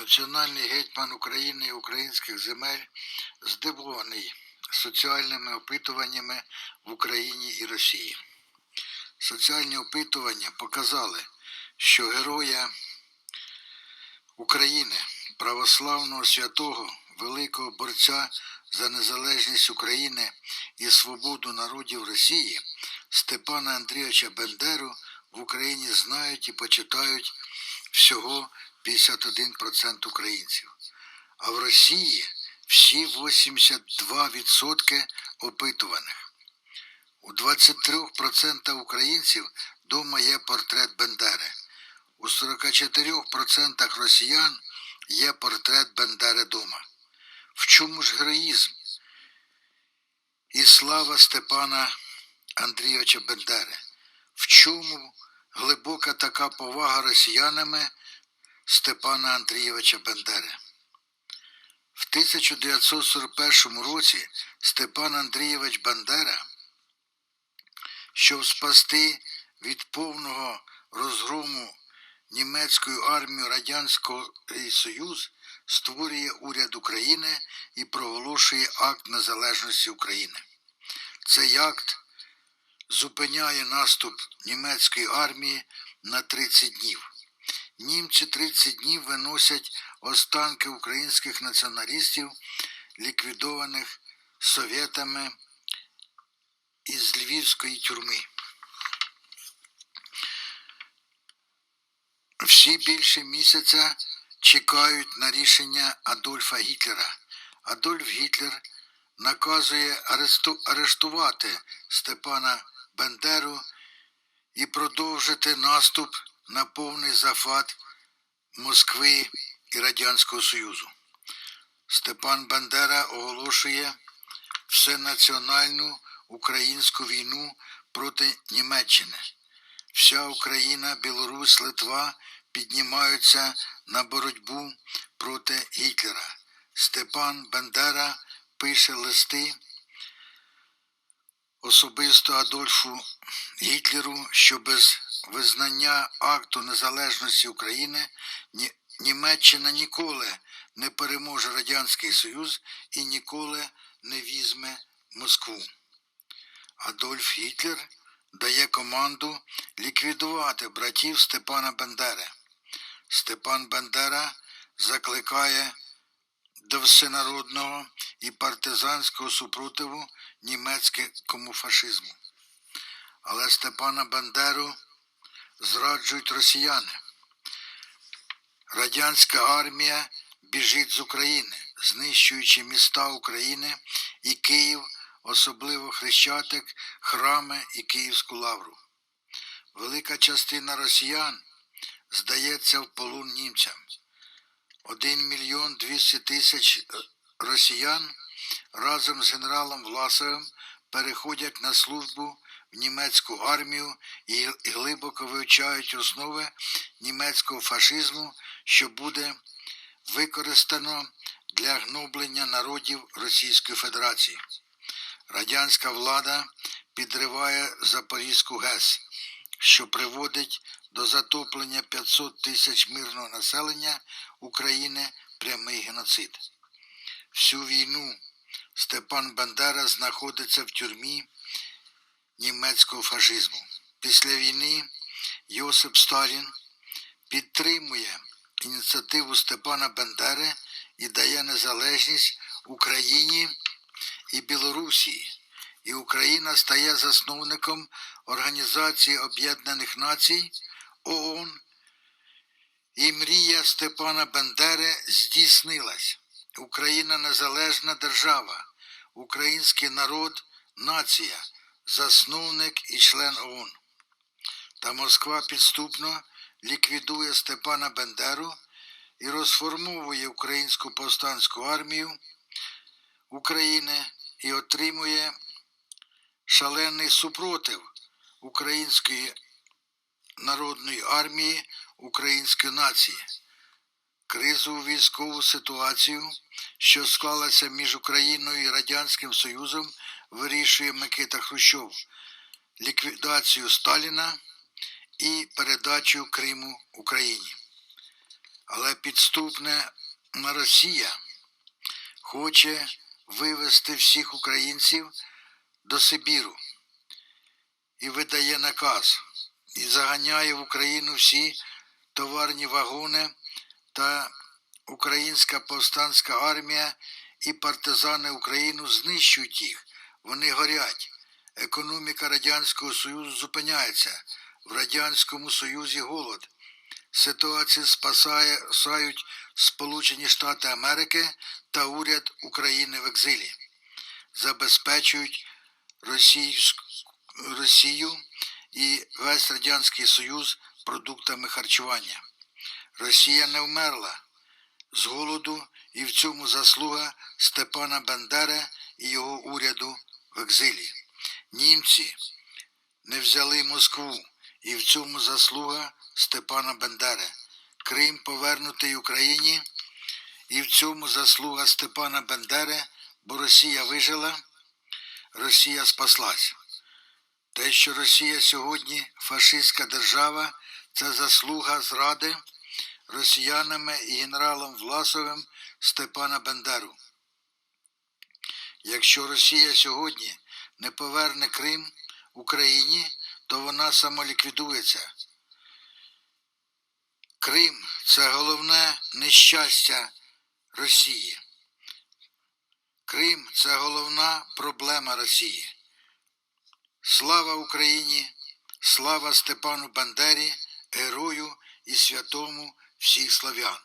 Національний гетьман України і українських земель здивований соціальними опитуваннями в Україні і Росії. Соціальні опитування показали, що героя України, православного святого, великого борця за незалежність України і свободу народів Росії Степана Андрійовича Бендеру в Україні знають і почитають всього 51% українців. А в Росії всі 82% опитуваних. У 23% українців вдома є портрет Бендери. У 44% росіян є портрет Бендери дома. В чому ж героїзм і слава Степана Андрійовича Бендери? В чому глибока така повага росіянами Степана Андрійовича Бендери? В 1941 році Степан Андрійович Бандера, щоб спасти від повного розгрому німецькою армією Радянський Союз, створює уряд України і проголошує акт незалежності України. Цей акт зупиняє наступ німецької армії на 30 днів. Німці 30 днів виносять останки українських націоналістів, ліквідованих совєтами із львівської тюрми. Всі більше місяця чекають на рішення Адольфа Гітлера. Адольф Гітлер наказує арештувати Степана Бендеру і продовжити наступ на повний захват Москви і Радянського Союзу. Степан Бандера оголошує всенаціональну українську війну проти Німеччини. Вся Україна, Білорусь, Литва піднімаються на боротьбу проти Гітлера. Степан Бандера пише листи особисто Адольфу Гітлеру, що без визнання акту незалежності України Німеччина ніколи не переможе Радянський Союз і ніколи не візьме Москву. Адольф Гітлер дає команду ліквідувати братів Степана Бендери. Степан Бендера закликає до всенародного і партизанського супротиву німецькому фашизму. Але Степана Бандеру зраджують росіяни. Радянська армія біжить з України, знищуючи міста України і Київ, особливо Хрещатик, храми і Київську лавру. Велика частина росіян здається в полон німцям. Один мільйон двісті тисяч е, росіян разом з генералом Власовим переходять на службу в німецьку армію і глибоко вивчають основи німецького фашизму, що буде використано для гноблення народів Російської Федерації. Радянська влада підриває Запорізьку ГЕС, що приводить до затоплення 500 тисяч мирного населення України прямий геноцид. Всю війну Степан Бандера знаходиться в тюрмі німецького фашизму. Після війни Йосип Сталін підтримує ініціативу Степана Бандери і дає незалежність Україні і Білорусі. І Україна стає засновником Організації Об'єднаних Націй ООН. І мрія Степана Бендери здійснилась. Україна незалежна держава, український народ, нація, засновник і член ООН. Та Москва підступно ліквідує Степана Бендеру і розформовує українську повстанську армію України і отримує шалений супротив української народної армії, української нації. Кризову військову ситуацію, що склалася між Україною і Радянським Союзом, вирішує Микита Хрущов, ліквідацію Сталіна і передачу Криму Україні. Але підступне Росія хоче вивести всіх українців до Сибіру і видає наказ і заганяє в Україну всі товарні вагони та українська повстанська армія і партизани Україну знищують їх. Вони горять. Економіка Радянського Союзу зупиняється. В Радянському Союзі голод. Ситуацію спасають Сполучені Штати Америки та уряд України в екзилі. Забезпечують Росію і весь Радянський Союз продуктами харчування. Росія не вмерла з голоду, і в цьому заслуга Степана Бендери і його уряду в екзилі. Німці не взяли Москву, і в цьому заслуга Степана Бендери. Крим повернутий Україні, і в цьому заслуга Степана Бендери, бо Росія вижила, Росія спаслась. Те, що Росія сьогодні фашистська держава, це заслуга зради росіянами і генералом Власовим Степана Бендеру. Якщо Росія сьогодні не поверне Крим Україні, то вона самоліквідується. Крим це головне нещастя Росії. Крим це головна проблема Росії. Слава Україні! Слава Степану Бандері, герою і святому всіх славян!